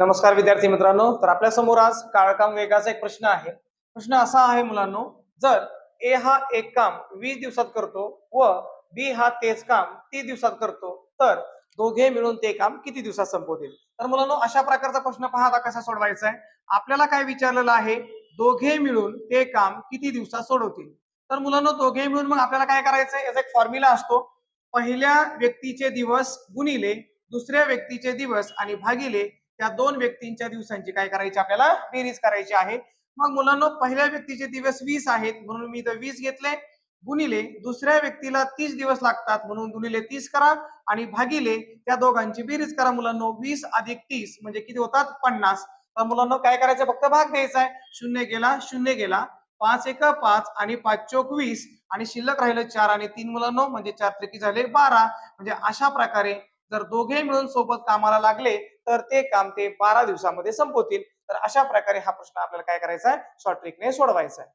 नमस्कार विद्यार्थी मित्रांनो. तर आपल्यासमोर आज काळकाम वेगाचा एक प्रश्न आहे. प्रश्न असा आहे मुलांनो जर ए हा एक काम वीस दिवसात करतो व बी हा तेच काम तीस दिवसात करतो तर दोघे मिळून ते काम किती दिवसात संपवतील? तर मुलांनो अशा प्रकारचा प्रश्न पाहता कसा सोडवायचा आहे? आपल्याला काय विचारलेलं आहे? दोघे मिळून ते काम किती दिवसात सोडवतील? तर मुलांनो दोघे मिळून मग आपल्याला काय करायचं आहे? याचा एक फॉर्म्युला असतो. पहिल्या व्यक्तीचे दिवस गुणिले दुसऱ्या व्यक्तीचे दिवस आणि भागिले त्या दोन व्यक्तींच्या दिवसांची काय करायची आपल्याला बेरीज करायची आहे. मग मुलांना पहिल्या व्यक्तीचे दिवस वीस आहेत म्हणून मी इथं वीस घेतले. गुणिले दुसऱ्या व्यक्तीला तीस दिवस लागतात म्हणून गुणिले तीस करा आणि भागिले त्या दोघांची बेरीज करा मुलांना. वीस अधिक तीस म्हणजे किती होतात? पन्नास. तर मुलांना काय करायचं? फक्त भाग द्यायचा आहे. शून्य गेला शून्य गेला. पाच एक पाच आणि पाच चोक वीस. आणि शिल्लक राहिलं चार आणि तीन मुलांना म्हणजे चार त्रिकी झाले बारा. म्हणजे अशा प्रकारे जर दोघे मिळून सोबत कामाला लागले तर ते काम ते बारा दिवसामध्ये संपवतील. तर अशा प्रकारे हा प्रश्न आपल्याला काय करायचा आहे? शॉर्ट ट्रिकने सोडवायचा आहे.